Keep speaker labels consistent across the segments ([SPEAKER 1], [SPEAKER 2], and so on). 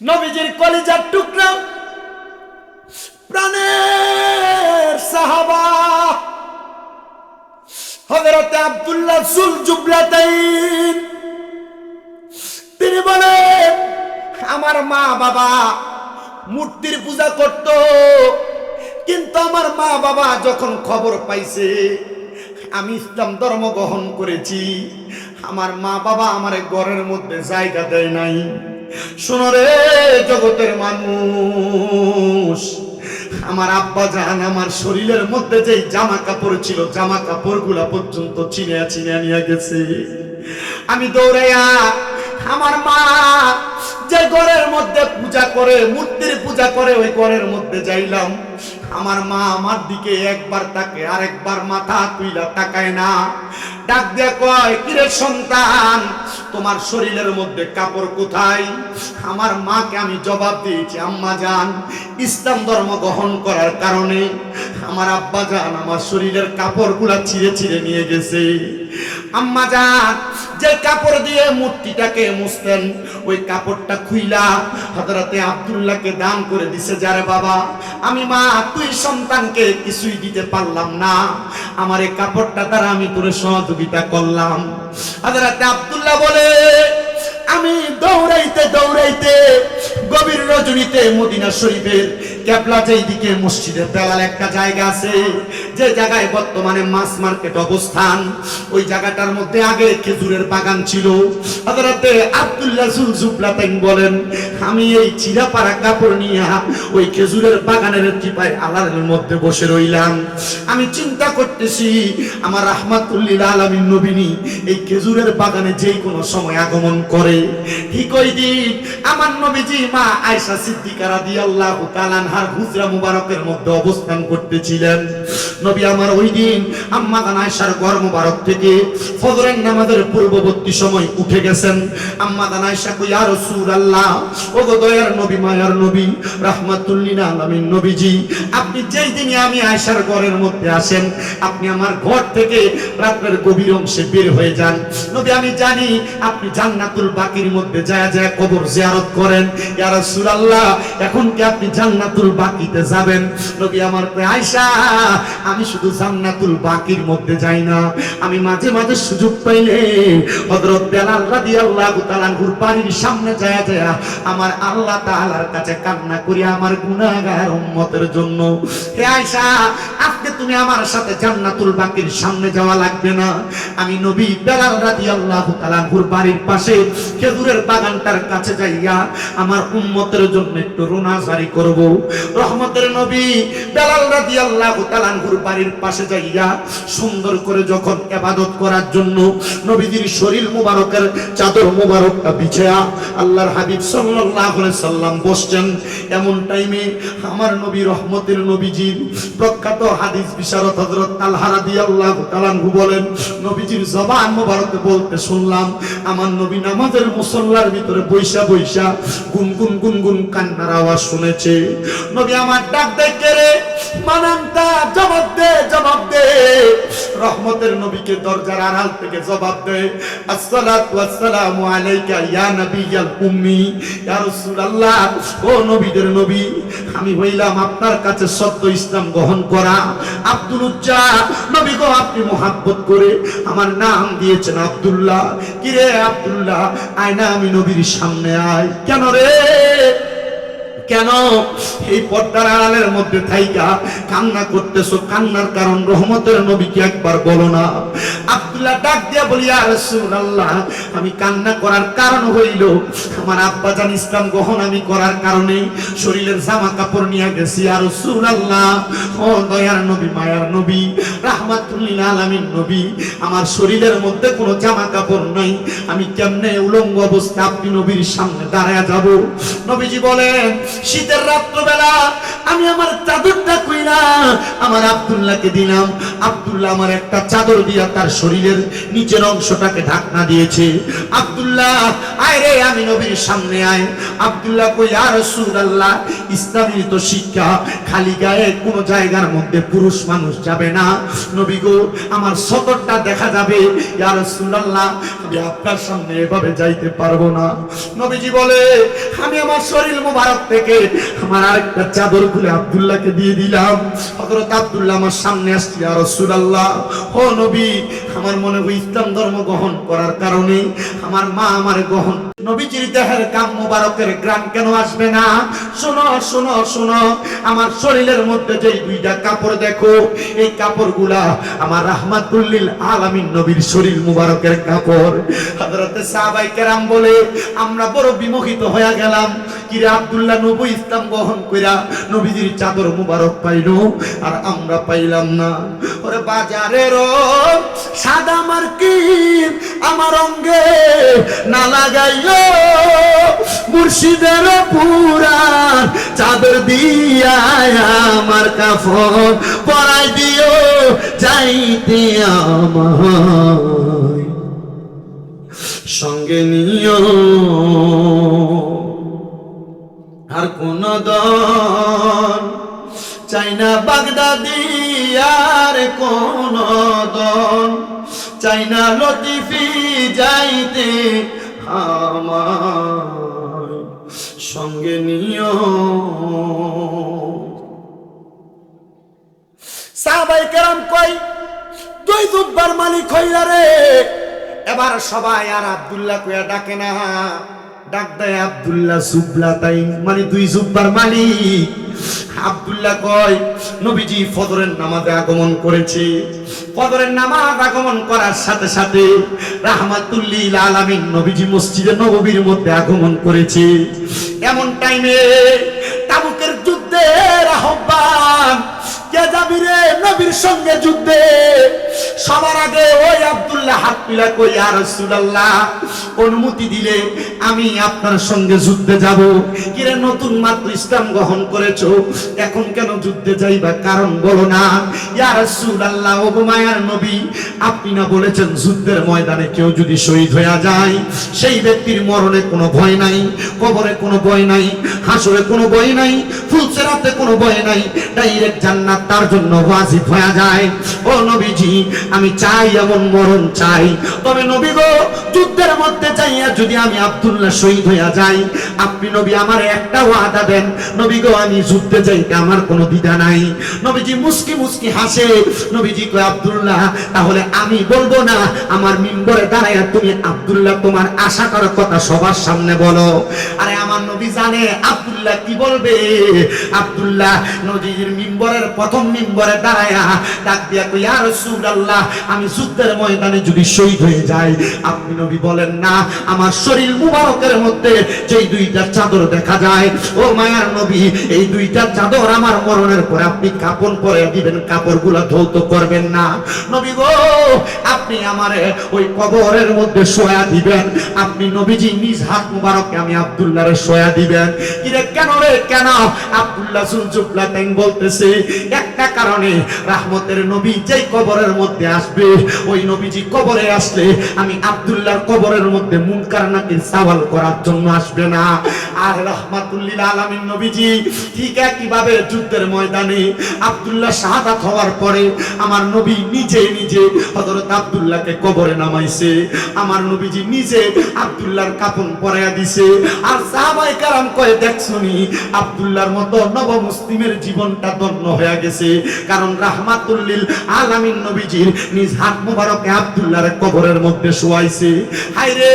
[SPEAKER 1] নবীজির কলিজার টুকরা। প্রাণের সাহাবা। হযরতে আব্দুল্লাহ সুল জুবলাতাইন তিনি বলেন, আমার মা বাবা মূর্তির পূজা করত, কিন্তু আমার মা বাবা যখন খবর পাইছে, আমি ইসলাম ধর্ম গ্রহণ করেছি, আমার মা বাবা আমার ঘরের মধ্যে জায়গা দেয় নাই। শোনো রে জগতের মানুষ। আমার আব্বা জান আমার শরীরের মধ্যে যে জামা কাপড় ছিল, জামা কাপড়গুলা পর্যন্ত চিনে চিনে নিয়ে গেছে। আমি দৌড়াইয়া আমার মা যে ঘরের মধ্যে পূজা করে, মূর্তির পূজা করে, ওই ঘরের মধ্যে যাইলাম। আমার মা আমার দিকে একবার তাকে, আরেকবার মাথা তুইলা তাকায় না। ডাক দিয়া কয়, কিরে সন্তান তোমার শরীরের মধ্যে কাপড় কোথায়? আমার মাকে আমি জবাব দিয়েছি, আম্মা যান ইসলাম ধর্ম গ্রহণ করার কারণে আমার আব্বা যান আমার শরীরের কাপড়গুলা ছিঁড়ে ছিঁড়ে নিয়ে গেছে। আম্মা জান, যে কাপড় দিয়ে মূর্তিটাকে ওই কাপড়টা খুইলা আব্দুল্লাহকে দান করে দিছে, যারে বাবা, আমি মা, তুই সন্তানকে কিছুই দিতে পারলাম না। আমার এই কাপড়টা দ্বারা আমি তোরে সহযোগিতা করলাম। হযরতে আব্দুল্লাহ বলে, আমি দৌড়াইতে দৌড়াইতে গভীর রজনীতে মদিনা শরীফের একটা জায়গা আছে, যে জায়গায় বর্তমানে মাছ মার্কেট অবস্থান, ওই জায়গাটার মধ্যে আগে খেজুরের বাগান ছিল। আব্দুল্লাহ বলেন আমি এই চিরাপাড়া কাপড় নিয়ে ওই খেজুরের বাগানের চিপায় আলারের মধ্যে বসে রইলাম। আমি চিন্তা করতেছি, আমার রাহমাতুল্লিল আলামিন নবিনী এই খেজুরের বাগানে যেই কোনো সময় আগমন করে। ঠিক ওই দিন আমার নবীজি মা আয়েশা সিদ্দিকা রাদিয়াল্লাহু তাআলা আনহার হুজরা মুবারকের মধ্যে অবস্থান করতেছিলেন। নবী আমার ওই দিন আম্মা জান আয়েশার ঘর মুবারক থেকে ফজরের নামাজের পূর্ববর্তী সময় উঠে গেছেন। আম্মা জান আয়েশা কই, ইয়া রাসূলুল্লাহ ও গো দয়ার নবী, মায়ার নবী নবীজি, আপনি যেই আমি আয়েশার ঘরের মধ্যে আসেন, আপনি আমার ঘর থেকে গভীর অংশে বের হয়ে যান। নবী, আমি জানি আপনি জান্নাতুল বাকির মধ্যে যায় যায় কবর জিয়ারত করেন। এখন কি আপনি জান্নাতুল বাকিতে যাবেন? নবী, আমার আয়েশা আমি শুধু জান্নাতুল বাকির মধ্যে যাই না। আমি মাঝে মাঝে সুযোগ পাইলে হযরত বেলাল বাড়ির সামনে যায় যায় আমার আল্লাহ তাআলার কাছে কান্না করি আমার গুনাহগার উম্মতের জন্য। হে আয়েশা, আজকে তুমি আমার সাথে জান্নাতুল বাকির সামনে যাওয়া লাগবে না। আমি নবী বেলাল রাদিয়াল্লাহু তাআলা আনহুর বাড়ির পাশে খেজুরের বাগানটার কাছে যাইয়া আমার উম্মতের জন্য একটু রোনাজারি করব। রহমতের নবী বেলাল রাদিয়াল্লাহু তাআলা আনহুর বাড়ির পাশে যাইয়া সুন্দর করে যখন ইবাদত করার জন্য নবীজির শরীর মুবারকের চাদর মুবারকটা বিছায়া আল্লাহর হাবিব সাল্লাল্লাহু সাল্লাম বসছেন। এমন টাইমে আমার নবী রহমতের নবীজির প্রখ্যাত হাদিস বিশারদ হযরত তালহা রাদিয়াল্লাহু তাআলা আনহু বলেন, নবীজির জবান মুবারক বলতে শুনলাম, আমার নবী নামাজের মুসল্লার ভিতরে বৈশা বৈশা গুনগুন গুনগুন কান্নার আওয়াজ শুনেছে। নবী আমার ডাক দেখে রে? মানান্তা? জবাব দে জবাব দে। রহমতের নবীকে দরজার আড়াল থেকে জবাব দে আসসালাতু ওয়াসসালামু আলাইকা ইয়া নাবিয়াল উম্মি, ইয়া আমি হইলাম আপনার কাছে সত্য ইসলাম গ্রহণ করা। আব্দুল উজ্জা, নবী গো, আপনি মোহাব্বত করে আমার নাম দিয়েছেন আব্দুল্লাহ। কিরে আব্দুল্লাহ আয়না আমি নবীর সামনে আয়। কেন রে? কেন? এই পর্দার আড়ালের মধ্যে থাইকা কান্না করতেছো। কান্নার কারণ রহমতের নবীকে একবার বলো না। আব্দুল্লাহ ডাক দিয়া বলি আর রাসূলুল্লাহ, আমি কান্না করার কারণ হইল, আমার আব্বা জান ইসলাম গ্রহণ আমি করার কারণে শরীরের জামা কাপড় নিয়ে গেছি। আর রাসূলুল্লাহ, ও দয়ার নবী, মায়ার নবী রাহমাতুল্লিল আলামিন নবী, আমার শরীরের মধ্যে কোনো জামা কাপড় নাই। আমি কেমনে উলঙ্গ অবস্থা আপনি নবীর সামনে দাঁড়ায় যাব? নবীজি শীতের রাত্রবেলা আমি আমার চাদরটা আমার দিলাম। আমার একটা চাদর দিয়া তার শরীরের নিচের অংশটাকে ঢাকনা দিয়েছে। আব্দুল্লাহ, আয় রে, আমি নবীর সামনে আয়। আব্দুল্লাহ কই আর তো শিক্ষা, খালি গায়ে কোনো জায়গার মধ্যে পুরুষ মানুষ যাবে না। নবী গো আমার সতরটা দেখা যাবে। আমি আপনার সামনে এভাবে যাইতে পারব না। নবীজি বলে, আমি আমার শরীর মোবারক থেকে আমার আরেকটা চাদর খুলে দিয়ে দিলাম। হযরত আব্দুল্লাহ আমার সামনে আসছে, ইয়া রাসূলুল্লাহ। ও নবী, আমার মনে হয় ইসলাম ধর্ম গ্রহণ করার কারণে আমার মা আমার গ্রহণ নবীজির দেহের কাম মোবারকের গ্রাম কেন আসবে না? শোনো শোনো শোনো, আমার শরীরের মধ্যে যে দুইটা কাপড় দেখো, এই কাপড়গুলা আমার রাহমাতুল্লিল আলামিন নবীর শরীর মুবারকের কাপড়। হযরতে সাহাবাই কেরাম বলে, আমরা বড় বিমোহিত হয়ে গেলাম। কিরে আব্দুল্লাহ, নবী ইসলাম গ্রহণ কইরা নবীজির চাদর মুবারক পাইলো? আর আমরা পাইলাম না। ওরে বাজারের সাদা মার্কিন, আমার অঙ্গে না লাগাইও মুর্শিদের পুরান চাদর দিয়া আমার কাফন, পরাই দিও যাইতে আমায়। সঙ্গে নিও। আর কোন দন চাই না বাগদাদি আর কোন দন চাই না লতিফি যাইতে আমার সঙ্গে নিও। সাহাবাই কেরাম কই তুই জুব্বার মালিক হইলা রে। এবার সবাই আর আব্দুল্লাহ কুয়া ডাকে না। ডাক দেয় আব্দুল্লাহ সুবলা তাই মানে দুই জুব্বার মালিক। আব্দুল্লাহ কয়, নবীজি ফজরের নামাজে আগমন করেছে। ফজরের নামাজ আগমন করার সাথে সাথে রাহমাতুল্লিল আলামিন নবীজি মসজিদে নববীর মধ্যে আগমন করেছে। এমন টাইমে তাবুকের যুদ্ধের আহ্বান অনুমতি দিলে আমি আপনার সঙ্গে যুদ্ধে যাব। কিরে নতুন মাত্র ইসলাম গ্রহণ করেছ, এখন কেন যুদ্ধে যাইবা কারণ বলো না। ইয়া রাসূলুল্লাহ ও গো নবী, আপনি না বলেছেন যুদ্ধের ময়দানে কেউ যদি শহীদ হয়ে যায়, সেই ব্যক্তির মরণে কোনো ভয় নাই, কবরে কোনো ভয় নাই, হাসরে কোনো ভয় নাই, ফুলসেরাতে কোনো ভয় নাই, ডাইরেক্ট জান্নাত তার জন্য ওয়াজিব হয়ে যায়। ও নবীজি, আমি চাই এমন মরণ চাই। তবে নবী গো, যুদ্ধের মধ্যে চাইয়া যদি আমি আব্দুল্লাহ শহীদ হইয়া যাই, আপনি নবী আমার একটা ওয়াদা দেন, নবী গো, আমি যুদ্ধে যাইতে আমার কোনো দ্বিধা নাই। নবীজি মুস্কি মুস্কি হাসে, নবীজি কয়, আব্দুল্লাহ, তাহলে আমি বলব না, আমার মিম্বরে দাঁড়াইয়া তুমি আব্দুল্লাহ তোমার আশা করার কথা সবার সামনে বলো। আরে আমার নবী জানে, আব্দুল্লাহ কি বলবে? আব্দুল্লাহ নবীজির মিম্বরের প্রথম মিম্বরে দাঁড়ায়া ডাক দিয়া কই ইয়া রাসূলুল্লাহ, আমি যুদ্ধের ময়দানে যদি শহীদ হয়ে যাই, আপনি নবী বলেন না, আমার শরীর মুবারকের মধ্যে যেই দুইটা চাদর দেখা যায়, ও মায়ার নবী, এই দুইটা চাদর আমার মরণের পরে আপনি কাপড় পরে দিবেন, কাপড়গুলো ধৌত করবেন না। নবী গো, আপনি আমারে ওই কবরের মধ্যে শোয়া দিবেন, আপনি নবীজি নিজ হাত মুবারকে আমি আব্দুল্লাহরে শোয়া দিবেন। কিরে, কেন রে, কেন? আব্দুল্লাহ সুলজুবলা তাই বলতেছে একটা কারণে রাহমতের নবী যেই কবরের মধ্যে আসবে, ওই নবীজি কবরে আসলে আমি আব্দুল্লাহর কবরের মধ্যে মুনকার নাকির সওয়াল করার জন্য আসবে না। আর রহমাতুল্লিল আলামিন নবীজি ঠিক একইভাবে যুদ্ধের ময়দানে আব্দুল্লাহ শাহাদাত হওয়ার পরে আমার নবী নিজে নিজে হযরত আব্দুল্লাহকে কবরে নামাইছে। আমার নবীজি নিজে আব্দুল্লাহর কাপন পরাইয়া দিছে। আর সাহাবায়ে কারাম কয়ে দেখছনি আব্দুল্লাহর মতো নব মুসলিমের জীবনটা ধন্য হয়ে গেছে কারণ রাহমাতুল্লিল আলামিন নবীজির নিজ হাত মুবারকে আব্দুল্লাহর কবরের মধ্যে শোয়াইছে। হায়রে,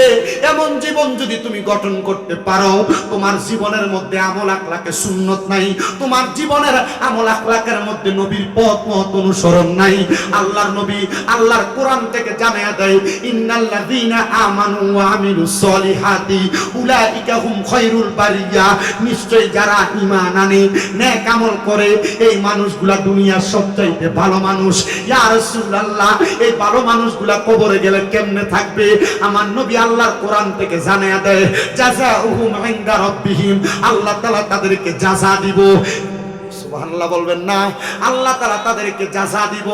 [SPEAKER 1] এমন জীবন যদি তুমি গঠন করতে পারো, তোমার জীবনের মধ্যে আমল আখলাকে সুন্নত নাই, তোমার জীবনের আমল আখলাকের মধ্যে নবীর পথ মত অনুসরণ নাই। আল্লাহর নবী আল্লাহর কোরআন থেকে জানায়া দেয়, ইন্নাল্লাযীনা আমানু ওয়া আমিলুস সলিহাতি, উলাইকা হুম খায়রুল বারিয়া। নিশ্চয় যারা ঈমান আনে, নেক আমল করে, এই মানুষগুলা দুনিয়ার সবচাইতে ভালো মানুষ। ইয়া রাসূলুল্লাহ, এই ভালো মানুষগুলা কবরে গেলে কেমনে থাকবে? আমার নবী আল্লাহর কোরআন থেকে জানায়া দেয়, জাযাউহুম ইনদা রাব্বিহিম আল্লাহ তাআলা তাদেরকে জাযা দিব। সুবহানাল্লাহ বলবেন না। আল্লাহ তাআলা তাদেরকে জাযা দিব,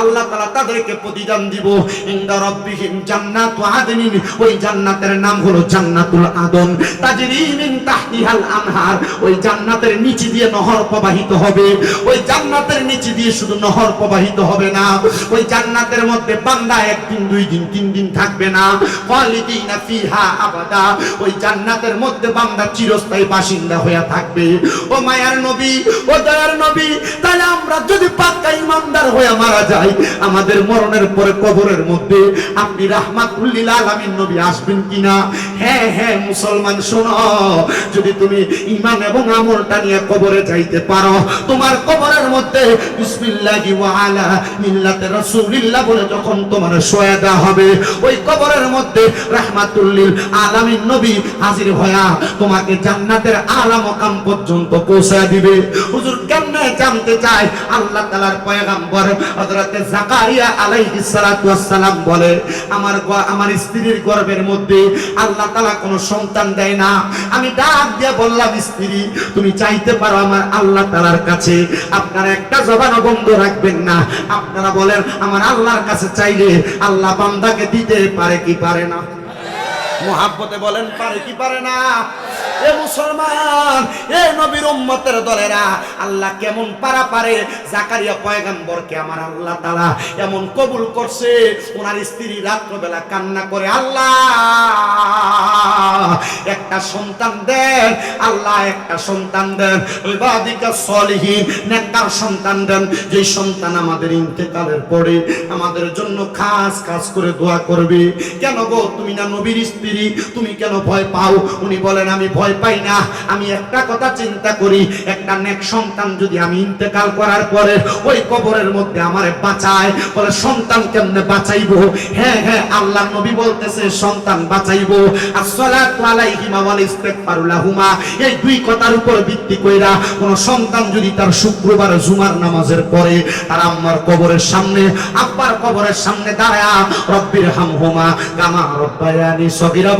[SPEAKER 1] আল্লাহ তাআলা তাদেরকে প্রতিদান দিব। ইনদা রাব্বিহিম জান্নাতু আদনিন, ওই জান্নাতের নাম হলো জান্নাতুল আদন। তাজরি মিন তাহতিহাল আনহার, ওই জান্নাতের নিচে দিয়ে নহর প্রবাহিত হবে। ওই জান্নাতের নিচে দিয়ে শুধু নহর প্রবাহিত হবে না। ওই জান্নাতের মধ্যে বান্দা একদিন, দুই দিন, তিন দিন থাকবে না। খালিদিনা ফিহা আবাদা, ওই জান্নাতের মধ্যে বান্দা চিরস্থায়ী বাসিন্দা হয়ে থাকবে। ও মায়ার নবী, ও দয়ার নবী, তাহলে আমরা যদি পাক্কা ইমানদার হয়ে মারা যাই, আমাদের মরণের পরে কবরের মধ্যে আপনি রাহমাতুল্লিল আলামিন নবী আসবেন কিনা? হ্যাঁ হ্যাঁ মুসলমান, শোনো, যদি তুমি ইমান এবং আমলটা নিয়ে কবরে যাইতে পারো, তোমার কবরের মধ্যে বিসমিল্লাহি ওয়া আলা মিল্লাতে রাসূলিল্লাহ বলে যখন তোমার শোয়া দেওয়া হবে, ওই কবরের মধ্যে রাহমাতুল্লিল আলামিন নবী হাজির হয়া তোমাকে জান্নাতের আলা মকাম পর্যন্ত পৌঁছায় দিবে। হুজুর কেমনে জানতে চায় আল্লাহ তাআলার পয়গাম্বর হযরতে জাকারিয়া ওয়াস সালাম বলে, আমার আমার স্ত্রীর গর্ভের মধ্যে আল্লাহ তাআলা কোনো সন্তান দেয় না। আমি ডাক দিয়ে বললাম, স্ত্রী, তুমি চাইতে পারো আমার আল্লাহ তাআলার কাছে, আপনারা একটা জবানও বন্ধ রাখবেন না। আপনারা বলেন, আমার আল্লাহর কাছে চাইলে আল্লাহ বান্দাকে দিতে পারে কি পারে না? মোহাব্বতে বলেন, পারে কি পারে না? এ মুসলমান, এ নবীর উম্মতের দলেরা, আল্লাহ কেমন পারা পারে? জাকারিয়া পয়গাম্বরকে আমার আল্লাহ তাআলা এমন কবুল করছে, ওনার স্ত্রী রাত্রবেলা কান্না করে, আল্লাহ একটা সন্তান দেন, আল্লাহ একটা সন্তান দেন, ইবাদিকা সলিহিন, নেককার সন্তান দেন। যে সন্তান আমাদের ইন্তেকালের পরে আমাদের জন্য খাস খাস করে দোয়া করবে। কেন গো, তুমি না নবীর স্ত্রী? তুমি কেন ভয় পাও? উনি বলেন, আমি ভয় পাই না। আমি একটা কথা চিন্তা করি, একটা নেক সন্তান যদি আমি ইন্তেকাল করার পরে ওই কবরের মধ্যে আমারে বাঁচায়, বলে সন্তান কেমনে বাঁচাইবো? হ্যাঁ হ্যাঁ আল্লাহ নবী বলতেছে, সন্তান বাঁচাইবো। আসসালাতু আলাইহিমা এই দুই কথার উপর ভিত্তি কইরা কোন সন্তান যদি তার শুক্রবার জুমার নামাজের পরে তার আম্মার কবরের সামনে, আব্বার কবরের সামনে রব্বির হামহুমা কামা রব্বায়ানি সগীরা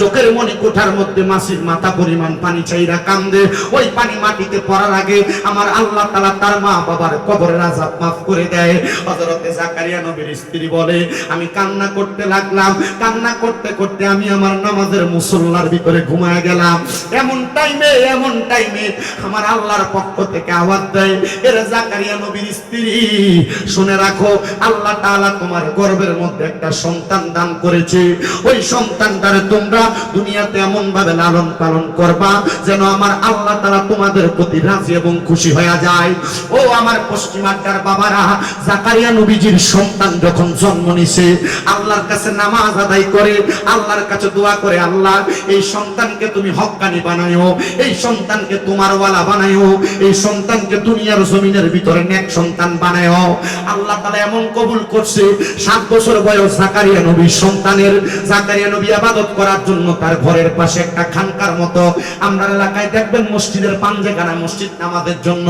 [SPEAKER 1] চোখের মনি কোঠার মধ্যে মাসির মাথা পরিমাণ পানি চাইরা কান্দে। ওই পানি মাটিতে পড়ার আগে আমার আল্লাহ তাআলা তার মা বাবার কবরের আযাব মাফ করে দেয়। হযরতে জাকারিয়া নবীর স্ত্রী বলে, আমি কান্না করতে লাগলাম। কান্না করতে করতে আমি আমার নামাজের মুসল্লার ভিতরে ঘুমায় গেলাম। এমন টাইমে এমন টাইমে আমার আল্লাহর পক্ষ থেকে আওয়াজ দেয়, এর জাকারিয়া নবীর স্ত্রী, শুনে রাখো, আল্লাহ তাআলা তোমার গর্ভের মধ্যে একটা সন্তান দান করেছে। ওই সন্তানটারে তোমরা দুনিয়াতে এমন ভাবে লালন পালন করবা যেন আমার আল্লাহ তাআলা তোমাদের প্রতি রাজি এবং খুশি হয়ে যায়। ও আমার পশ্চিমাটার বাবারা, জাকারিয়া নবীজির সন্তান যখন জন্ম নিছে, আল্লাহর কাছে নামাজ আদায় করে, আল্লাহর কাছে দোয়া করে, আল্লাহ, এই সন্তানকে তুমি হক্কানি বানায়ো এই সন্তানকে তোমার ওয়ালা বানায়ো এই সন্তানকে দুনিয়ার জমিনের ভিতরে নেক সন্তান বানায়ো আল্লাহ তাআলা এমন কবুল করছে, সাত বছর বয়স জাকারিয়া নবীর সন্তানের। জাকারিয়া নবী আবাদত করার জন্য তার ঘরের পাশে একটা খানকার মতো। আমরা এলাকায় দেখবেন মসজিদের পাঞ্জেখানা মসজিদ নামাজের জন্য।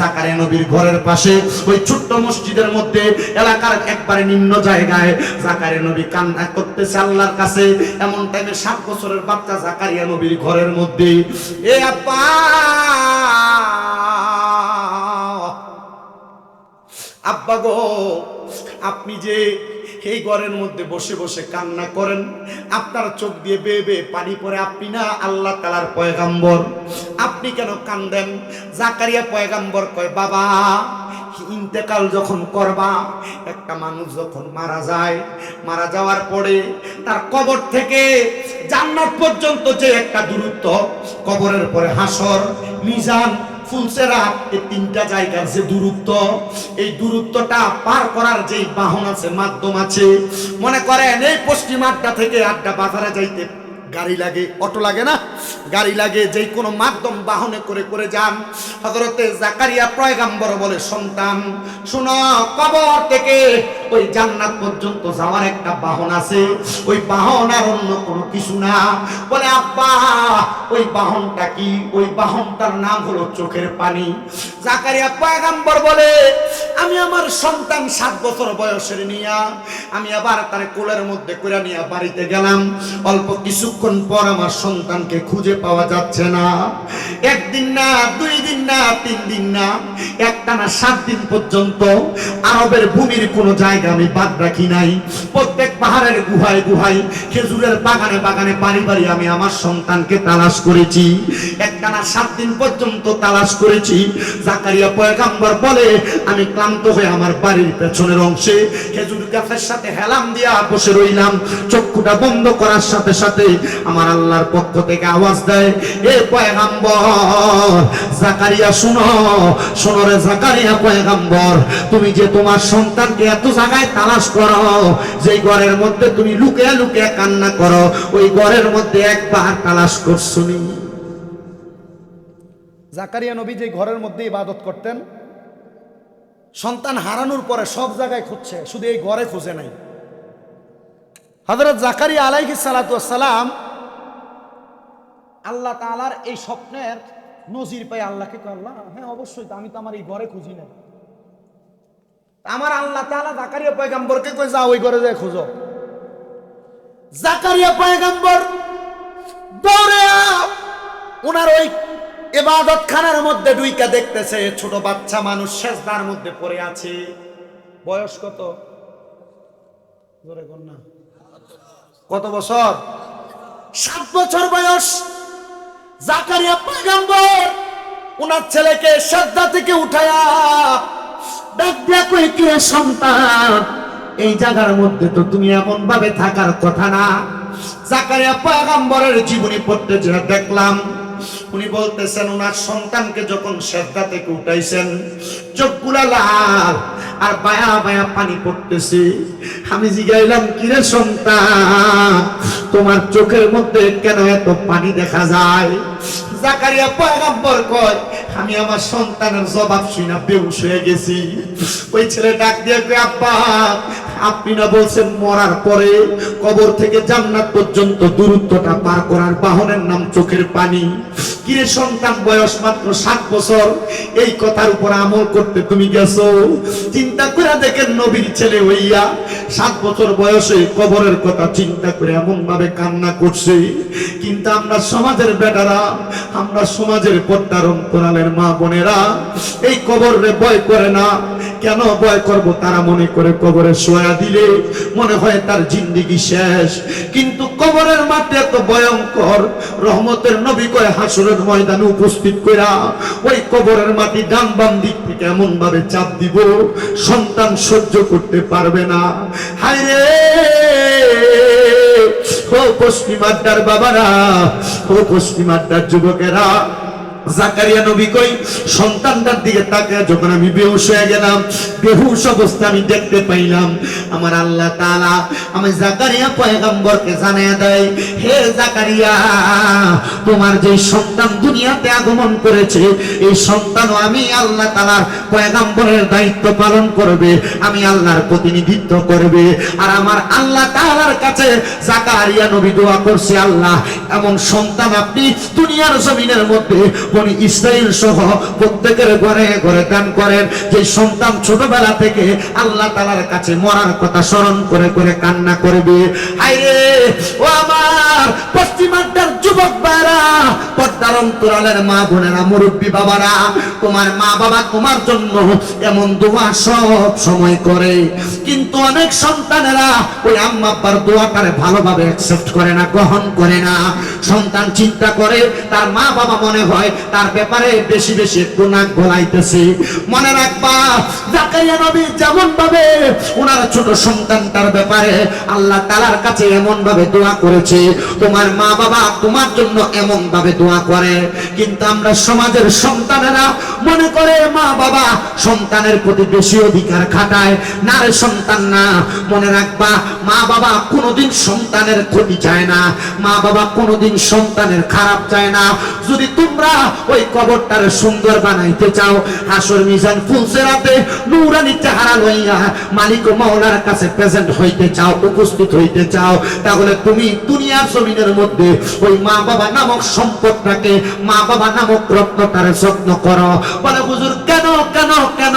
[SPEAKER 1] জাকারিয়া নবীর ঘরের পাশে ওই ছোট্ট মসজিদের মধ্যে এলাকার একবারে নিম্ন জায়গায় জাকারিয়া নবী কান্না করতেছে আল্লাহর কাছে। এমন টাইমে সাত বছরের বাচ্চা জাকারিয়া নবীর ঘরের মধ্যে, এ আপা আব্বা গো, আপনি যে এই ঘরের মধ্যে বসে বসে কান্না করেন, আপনার চোখ দিয়ে বেয়ে বেয়ে পানি পরে আপনি না আল্লাহ তালার পয়গাম্বর? আপনি কেন কান্দেন? জাকারিয়া পয়গাম্বর কয়, বাবা ইন্তেকাল যখন করবা, একটা মানুষ যখন মারা যায়, মারা যাওয়ার পরে তার কবর থেকে জান্নাত পর্যন্ত যে একটা দূরত্ব, কবরের পরে হাসর, মিজান, ফুলসেরা, এই তিনটা জায়গার যে দূরত্ব, এই দূরত্বটা পার করার যে বাহন আছে, মাধ্যম আছে, মনে করেন এই পশ্চিম আড্ডা থেকে আড্ডা বাজারে যাইতে গাড়ি লাগে, অটো লাগে না? গাড়ি লাগে যে কোনো মাধ্যম বাহনে করে করে যান। হজরতে জাকারিয়া পয়গাম্বর বলে, সন্তান, শুনো, কবর থেকে ওই জান্নাত পর্যন্ত যাওয়ার একটা বাহন আছে। ওই বাহন আর অন্য কোনো কিছু না। বলে, আব্বা, ওই বাহনটা কি? ওই বাহনটার নাম হলো চোখের পানি। জাকারিয়া পয়গাম্বর বলে, আমি আমার সন্তান সাত বছর বয়সের নিয়া, আমি আবার তার কোলের মধ্যে করে নিয়ে বাড়িতে গেলাম। অল্প কিছুক্ষণ পর আমার সন্তানকে খুঁজে পাওয়া যাচ্ছে না। একদিন না, দুই দিন না, তিন দিন না একটা না সাত দিন পর্যন্ত আরবের ভূমির কোনো জায়গা আমি বাদ রাখি নাই। প্রত্যেক পাহাড়ের গুহায় গুহায়, খেজুরের বাগানে বাগানে বাড়ি বাড়ি আমি আমার সন্তানকে তালাশ করেছি। একটা না সাত দিন পর্যন্ত তালাশ করেছি। জাকারিয়া পয়গাম্বর বলে, আমি ক্লান্ত হয়ে আমার বাড়ির পেছনের অংশে খেজুর গাছের সাথে হেলাম দিয়া বসে রইলাম। চক্ষুটা বন্ধ করার সাথে সাথে আমার আল্লাহর পক্ষ থেকে আওয়াজ দেয়, এ পয়গাম্বর, জাকারিয়া শুনো, শোনো রে জাকারিয়া পয়গাম্বর, তুমি যে তোমার সন্তানকে এত জায়গায় তালাশ করো, যেই ঘরের মধ্যে তুমি লুকিয়ে লুকিয়ে কান্না করো, ওই ঘরের মধ্যে একবার তালাশ করছ নি?
[SPEAKER 2] জাকারিয়া নবী যে ঘরের মধ্যে ইবাদত করতেন, সন্তান হারানোর পরে সব জায়গায় খুঁজছে, শুধু এই ঘরে খুঁজে নাই। হজরত জাকারিয়া আলাইহি সালাম আল্লাহ তাআলার এই স্বপ্নের নজির পাই আল্লাহকে কয়, আল্লাহ হ্যাঁ অবশ্যই আমি তো আমার এই ঘরে খুঁজি না আমার আল্লাহ তাআলা জাকারিয়া পয়গাম্বরকে কই যা ওই ঘরে যায় খুঁজো। জাকারিয়া পয়গাম্বর দৌড়ে ওনার ওই এবাদত খানার মধ্যে ডুইকা দেখতেছে ছোট বাচ্চা মানুষ শেষদার মধ্যে পড়ে আছে। বয়স কত? জোরে না। কত বছর? সাত বছর বয়স। জাকারিয়া পয়গম্বর ওনার ছেলেকে শ্রদ্ধা থেকে উঠায়া ডাক দিয়া কই কি সন্তান? এই জায়গার মধ্যে তো তুমি এমন ভাবে থাকার কথা না। জাকারিয়া পয়গম্বরের জীবনী পড়তে যেটা দেখলাম উনি বলতেছেন, ওনার সন্তানকে যখন শ্রদ্ধা থেকে উঠাইছেন চোখগুলা লাল, আর বায়া বায়া পানি পড়তেছে। আমি জিগাইলাম, কিরে সন্তান, তোমার চোখের মধ্যে কেন এত পানি দেখা যায়? জাকারিয়া পয়গম্বর কয়, আমি আমার সন্তানের জবাব শুনা বেউস হয়ে গেছি। ওই ছেলে ডাক দিয়ে আব্বা আপনি না বলছেন মরার পরে কবর থেকে জান্নাত পর্যন্ত দূরত্বটা পার করার বাহনের নাম চোখের পানি। কিরে সন্তান, বয়স মাত্র সাত বছর। এই কথার উপর আমল করতে তুমি গেছো। চিন্তা করে দেখেন নবীর ছেলে হইয়া সাত বছর বয়সে কবরের কথা চিন্তা করে এমন ভাবে কান্না করছে। কিন্তু আমরা সমাজের বেটারা, আমরা সমাজের পর্দার অন্তরালের মা বোনেরা, এই কবরে ভয় করে না। কেন ভয় করব? তারা মনে করে কবরে শোয়া দিলে মনে হয় তার জিন্দিগি শেষ। কিন্তু কবরের মাঠে এত ভয়ঙ্কর রহমতের নবী কয় হাসরের ময়দানে উপস্থিত কইরা ওই কবরের মাটি ডান বাম দিক থেকে এমন ভাবে চাপ দিব, সন্তান সহ্য করতে পারবে না। হায় রে! ও পশ্চিমাড্ডার বাবারা, ও পশ্চিমাড্ডার যুবকেরা জাকারিয়া নবী কই, সন্তানটার দিকে তাকিয়ে যখন আমি বেহুশ হয়ে গেলাম, বেহুশ অবস্থা আমি দেখতে পাইলাম। আমার আল্লাহ তাআলা আমি জাকারিয়া পয়গম্বরকে জানিয়ে দেয়, হে জাকারিয়া, তোমার যে সন্তান দুনিয়াতে আগমন করেছে, এই সন্তানও আমি আল্লাহ তাআলার পয়গম্বরের দায়িত্ব পালন করবে, আমি আল্লাহর প্রতিনিধিত্ব করবে। আর আমার আল্লাহ তাআলার কাছে জাকারিয়া নবী দোয়া করছে, আল্লাহ, এমন সন্তান আপনি দুনিয়ার জমিনের মধ্যে বনি ইসরাইল সহ প্রত্যেকের ঘরে ঘরে দান করেন। যে সন্তান ছোটবেলা থেকে আল্লাহ তালার কাছে মরার কথা স্মরণ করে করে কান্না করবে। ও আমার যুবক বারা অন্তরালের মা বোনেরা, মুরব্বী বাবারা, তোমার মা বাবা তোমার জন্য এমন দোয়া সব সময় করে। কিন্তু অনেক সন্তানেরা ওই আম্মা দোয়াটারে ভালোভাবে অ্যাকসেপ্ট করে না, গ্রহণ করে না। সন্তান চিন্তা করে, তার মা বাবা মনে হয় তার ব্যাপারে বেশি বেশি একটু নাক মনে রাখবা, জাকারিয়া নবী যেমন ভাবে ওনার ছোট সন্তানটার ব্যাপারে আল্লাহ তালার কাছে এমন ভাবে দোয়া করেছে, তোমার মা বাবা তোমার জন্য এমন ভাবে দোয়া করে। কিন্তু আমরা সমাজের সন্তানেরা মনে করে মা বাবা সন্তানের প্রতি বেশি অধিকার খাটায়, না রে সন্তান না। মনে রাখবা, মা বাবা কোনোদিন সন্তানের ক্ষতি চায় না, মা বাবা কোনোদিন সন্তানের খারাপ চায় না। যদি তোমরা ওই কবরটারে সুন্দর বানাইতে চাও। হাসর মিজান ফুলসেরাতে নুরানি চেহারা লইয়া মালিক মাওলার কাছে প্রেজেন্ট হইতে চাও, উপস্থিত হইতে চাও। তাহলে তুমি দুনিয়ার জমিনের মধ্যে ওই মা বাবা নামক সম্পদটাকে মা বাবা নামক রত্নটারে যত্ন করো। বলে, হুজুর, কেন কেন কেন?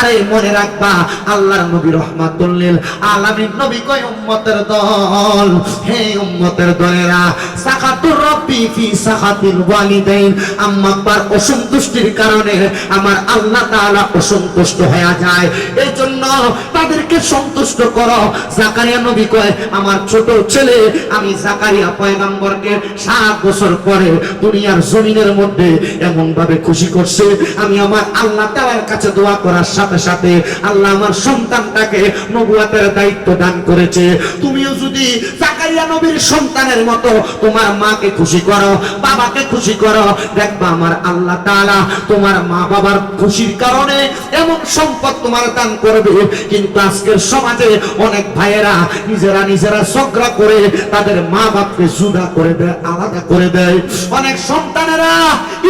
[SPEAKER 2] আরে, মনে রাখবা, আল্লাহর নবী রহমাতুল্লিল আলামিন নবী কয়, উম্মতের দল। হে উম্মতের দলেরা সাকাতুর রব্বি ফি সাকাতিল ওয়ালিদাইন। আম্মা আব্বার অসন্তুষ্টির কারণে আমার আল্লাহ তাআলা অসন্তুষ্ট হয়ে যায়। এই জন্য তাদেরকে সন্তুষ্ট করো। জাকারিয়া নবী কয়, আমার ছোট ছেলে, আমি জাকারিয়া পয়গম্বরকে সাত বছর পরে দুনিয়ার জমিনের মধ্যে এমন ভাবে খুশি করছে। আমি আমার আল্লাহ তাআলার কাছে দোয়া করার সাথে সাথে আল্লাহ আমার সন্তানটাকে নবুয়াতের দায়িত্ব দান করেছে। তুমিও যদি জাকারিয়া নবীর সন্তানের মতো তোমার মাকে খুশি করো, বাবাকে খুশি করো, দেখবা আমার আল্লাহ তাআলা তোমার মা বাবার খুশির কারণে এমন সম্পদ তোমার দান করবে। কিন্তু আজকের সমাজে অনেক ভাইয়েরা নিজেরা নিজেরা ঝগড়া করে তাদের মা বাপকে জুদা করে দেয়, আলাদা করে দেয়। অনেক সন্তানেরা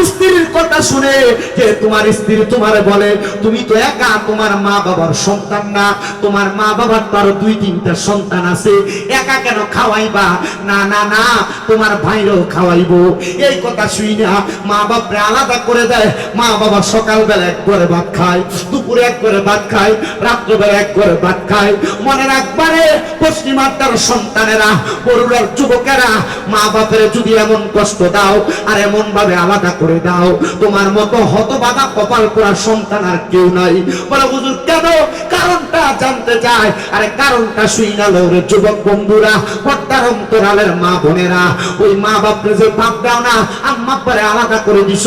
[SPEAKER 2] স্ত্রীর কথা শুনে যে তোমার স্ত্রী তোমার বলে, তুমি তো একা, তোমার মা বাবার সন্তান না। তোমার মা বাবার তো আরও দুই তিনটা সন্তান আছে। একা কেন খাওয়াইবা? না না না, তোমার ভাইরও খাওয়াইবো। এই কথা শুই না মা বাপরে আলাদা করে দেয়। মা বাবা সকালবেলা এক করে ভাত খায়, দুপুরে এক করে ভাত খায়, রাত্রবেলা এক করে ভাত খায়। মনে রাখবারে পশ্চিমাত্মার সন্তানেরা বড়ুরার যুবকেরা, মা বাপের যদি এমন কষ্ট দাও, আর এমন ভাবে আলাদা করে দাও। তোমার মতো হতবাদা কপাল করা সন্তান আর কেউ নাই। বলে, হুজুর, কেন? কারণটা জানতে চায় আরে কারণটা শুই না লৌরে যুবক বন্ধুরা, পর্দার অন্তরালের মা বোনেরা। ওই মা বাপরে যে ভাব দাও না, আম্মা আব্বারে আলাদা করে দিছ।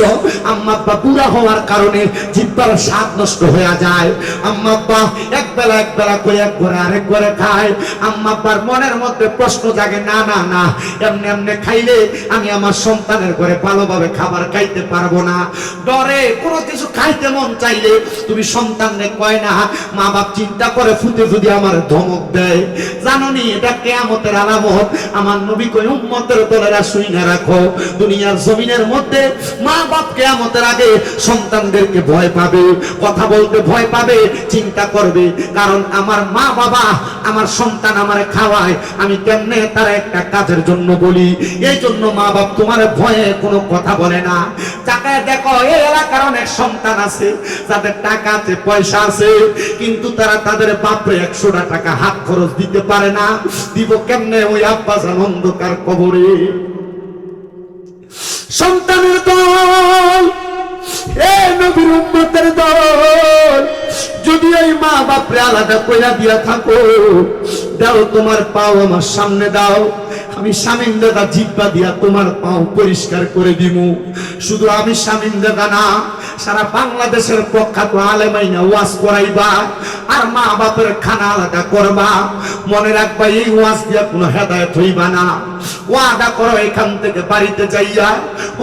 [SPEAKER 2] আম্মা আব্বা বুড়া হওয়ার কারণে জিব্বার স্বাদ নষ্ট হয়ে যায়। আম্মা আব্বা এক বেলা এক বেলা করে এক ঘরে আরেক ঘরে খায়। আম্মা আব্বার মনের মধ্যে প্রশ্ন জাগে, না না না, এমনি এমনি খাইলে আমি আমার সন্তানের ঘরে ভালোভাবে খাবার খাইতে পারব না। ডরে কোনো কিছু খাইতে মন চাইলে তুমি সন্তানরে কয় না মা বাপ চিন্তা করে ফুটে যদি আমার ধমক দেয়। জাননি, এটা কেয়ামতের আলামত। আমার নবী কই উম্মতের দলেরা শুই না রাখো। দুনিয়ার জমিনের মধ্যে মা বাপ কেয়ামতের আগে সন্তানদেরকে ভয় পাবে, কথা বলতে ভয় পাবে, চিন্তা করবে। কারণ আমার মা বাবা আমার সন্তান আমারে খাওয়ায়। আমি কেমনে তারা একটা কাজের জন্য বলি? এই জন্য মা বাপ তোমার ভয়ে কোনো কথা বলে না। টাকায় দেখো এই এলাকার অনেক সন্তান আছে, যাদের টাকা আছে, পয়সা আছে, কিন্তু তারা তাদের বাপরে একশোটা টাকা হাত খরচ দিতে পারে না। দিব কেমনে ওই আব্বাস অন্ধকার কবরে? সন্তানের দল, এ নবীর উম্মতের দল যদি এই মা বাপরে আলাদা কইরা দিয়া থাকো দাও তোমার পাও আমার সামনে দাও, আমি স্বামীন দাদা জিব্বা দিয়া তোমার পাও পরিষ্কার করে দিমু। শুধু আমি স্বামীন দাদা না, সারা বাংলাদেশের প্রখ্যাত আলেমাইনা ওয়াজ করাইবা, আর মা বাপের খানা আলাদা করবা। মনে রাখবা, এই ওয়াজ দিয়া কোনো হেদায়ত হইবা না। ওয়াদা করো এখান থেকে বাড়িতে যাইয়া,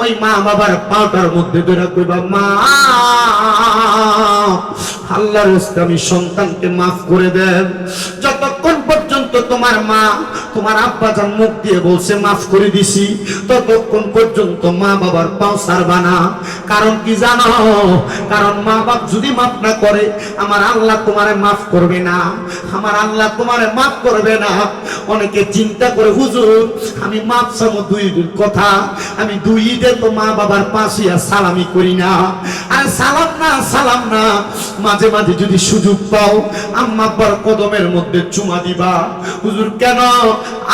[SPEAKER 2] ওই মা বাবার পাউটার মধ্যে বেরা কইবা, মা আল্লাহর ইসলামী সন্তানকে মাফ করে দেন যতক্ষণ পর্যন্ত তোমার মা তোমার আব্বা যান মুখ দিয়ে বলছে, মাফ করে দিছি। ততক্ষণ পর্যন্ত মা বাবার পাও সারবা না। কারণ কি জানো? কারণ মা বাপ যদি মাফ না করে, আমার আল্লাহ তোমারে মাফ করবে না। আমার আল্লাহ তোমারে মাফ করবে না। অনেকে চিন্তা করে, হুজুর, আমি মাফ চাবো দুই কথা। আমি দুই ঈদে তো মা বাবার পাশে আর সালামি করি না। আর সালাম না সালাম না। মাঝে মাঝে যদি সুযোগ পাও, আম্মা আব্বার কদমের মধ্যে চুমা দিবা। হুজুর, কেন?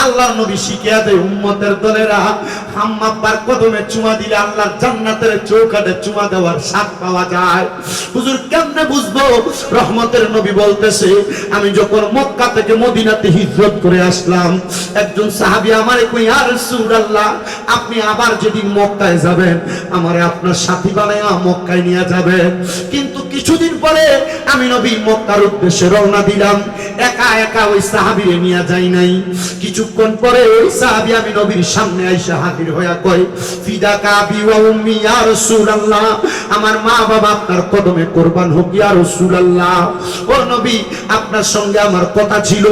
[SPEAKER 2] আল্লাহর নবী শিখিয়া দেয়, উম্মতের দলেরা আম্মা আব্বার কদমে চুমা দিলে আল্লাহর জান্নাতের চৌকাটে চুমা দেওয়ার স্বাদ পাওয়া যায়। হুজুর, কেমনে বুঝব? রহমতের নবী বলতেছে, আমি যখন মক্কা থেকে মদিনাতে হিজরত করে আসলাম, একজন সাহাবী আমারে কই আর রাসূলুল্লাহ, আপনি আবার যেদিন মক্কায় যাবেন, আমারে আপনার সাথী বানায়া মক্কায় নিয়ে যাবেন। কিন্তু কিছুদিন পরে আমি নবী মক্কার উদ্দেশ্যে রওনা দিলাম। একা একা ওই সাহাবীরে নিয়ে যাই নাই। কিছুক্ষণ পরে ওই সাহাবী আমি নবীর সামনে আইসা হাজির হইয়া কয় ফিদাকা আবি ওয়া উম্মি ইয়া রাসূলুল্লাহ। আমার মা বাবা আপনার কদমে কোরবান হোক ইয়া রাসূলুল্লাহ। ও নবী, আপনার সঙ্গে আমার কথা ছিল।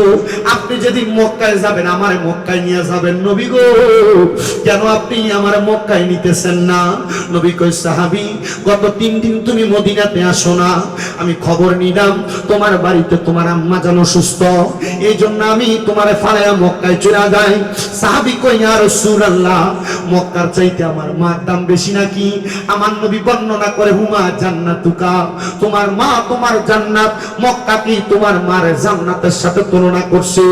[SPEAKER 2] আপনি যেদিন মক্কায় যাবেন, আমার মক্কায় নিয়ে যাবেন। নবী গো, কেন আপনি আমার মক্কায় নিতেছেন না? নবী কই সাহাবি, গত তিন দিন তুমি মদিনাতে আসো না। আমি খবর নিলাম, তোমার বাড়িতে তোমার আম্মা যেন সুস্থ। এই জন্য আমি তোমার ফালায়া মক্কা মক্কায় চলে যায়। সাহাবি কই আর রাসূলুল্লাহ, মক্কার চাইতে আমার মার দাম বেশি নাকি? আমার নবী বর্ণনা করে, হুমা জান্নাতুকা, তোমার মা তোমার জান্নাত, মক্কা কি তোমার মার জান্নাতের সাথে তুলনা করছে?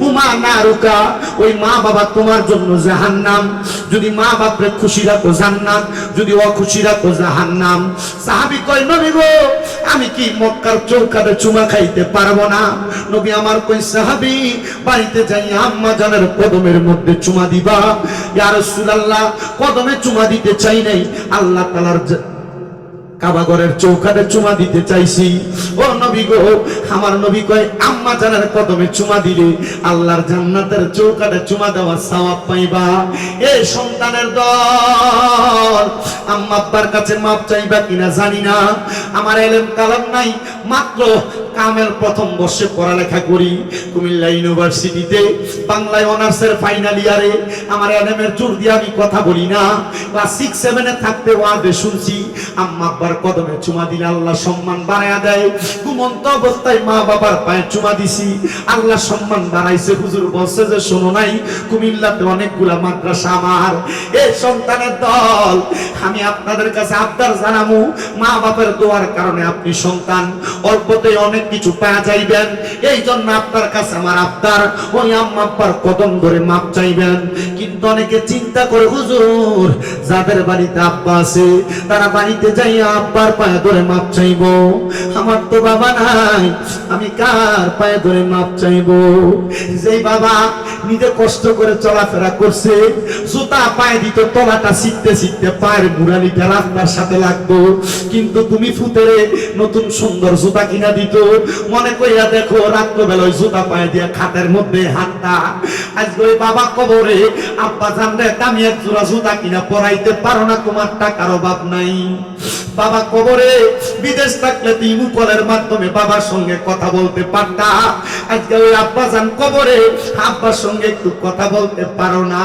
[SPEAKER 2] হুমা নারুকা, ওই মা বাবা তোমার জন্য জাহান্নাম। যদি মা বাপরে খুশি রাখো জান্নাত, যদি অখুশি রাখো জাহান্নাম। সাহাবি কয়, নবী গো, আমি কি মক্কার চৌকাতে চুমা খাইতে পারব না? নবী আমার কই সাহাবি, বাড়িতে যাই আম্মা জানের কদমের মধ্যে চুমা দিবা। ইয়া রাসূলুল্লাহ, কদমে চুমা দিতে চাই নাই। আল্লাহ তাআলার কাবাগরের চৌকাতে চুমা দিতে চাইছি। ও নবী গো, আমার নবী কয় আম্মা জানার কদমে চুমা দিলে আল্লাহর জান্নাতের চৌকাতে চুমা দেওয়া সওয়াব পাইবা। এ সন্তানের দল, আম্মা আব্বার কাছে মাপ চাইবা কিনা জানি না। আমার এলেম কালাম নাই, মাত্র কামের প্রথম বর্ষে পড়ালেখা করি কুমিল্লা ইউনিভার্সিটিতে, বাংলায় অনার্সের ফাইনাল ইয়ারে আমার এলেমের জোর দিয়ে আমি কথা বলি না। ক্লাস সিক্স সেভেনে থাকতে ওয়াদে শুনছি, আম্মা আব্বার কদমে চুমা দিলে আল্লাহ সম্মান বাড়ায়া দেয়। ঘুমন্ত অবস্থায় মা বাবার পায়ে চুমা দিছি, আল্লাহ সম্মান বাড়াইছে হুজুর বলছে যে, শোনো নাই, কুমিল্লাতে অনেকগুলা মাদ্রাসা আমার। এই সন্তানের দল, আমি আপনাদের কাছে আবদার জানামু। মা বাবার দোয়ার কারণে আপনি সন্তান। অল্পতেই অনেক কিছু পাওয়া যাইবেন। এই জন্য আপনার কাছে আমার আবদার, ওই আম্মা আব্বার কদম ধরে মাপ চাইবেন। কিন্তু অনেকে চিন্তা করে, হুজুর, যাদের বাড়িতে আব্বা আছে, তারা বাড়িতে যাই আব্বার পায়ে ধরে মাপ চাইব? আমার তো বাবা নাই, আমি কার পায়ে ধরে মাপ চাইব? যেই বাবা নিজে কষ্ট করে চলাফেরা করছে, জুতা পায়ে দিত তলাটা শিখতে শিখতে পায়ের মুরালিটা রাস্তার সাথে লাগতো। কিন্তু তুমি ফুতেরে নতুন সুন্দর জুতা কিনা দিত মনে কইয়া দেখো রাত্রবেলা ওই জুতা পায়ে দিয়া খাতের মধ্যে হাতটা আজকে ওই বাবা কবরে, আব্বা জানলে দামি এক জোড়া জুতা কিনা পরাইতে পারো না, তোমার টাকার অভাব নাই। বাবা কবরে, বিদেশ থাকলে তুমি কলের মাধ্যমে বাবার সঙ্গে কথা বলতে পারতা। আজকে ওই আব্বা যান কবরে, আব্বার সঙ্গে একটু কথা বলতে পারো না।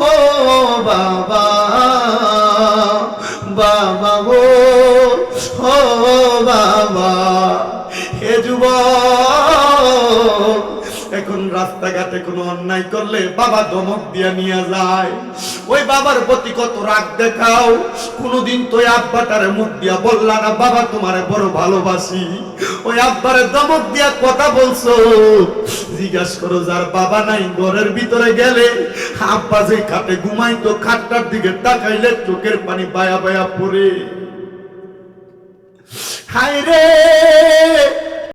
[SPEAKER 2] ও বাবা বাবা গো ও বাবা হে যুবক। এখন রাস্তাঘাটে কোনো অন্যায় করলে বাবা ধমক দিয়া নিয়ে যায়। ওই বাবার প্রতি কত রাগ দেখাও। কোনোদিন তো আব্বাটারে মুখ দিয়া বললা না, বাবা, তোমারে বড় ভালোবাসি। ওই আব্বারে ধমক দিয়া কথা বলছো। জিজ্ঞাসা করো, যার বাবা নাই ঘরের ভিতরে গেলে? আব্বা যে খাটে ঘুমাইতো খাটটার দিকে তাকাইলে চোখের পানি বায়া বায়া পড়ে। হায় রে!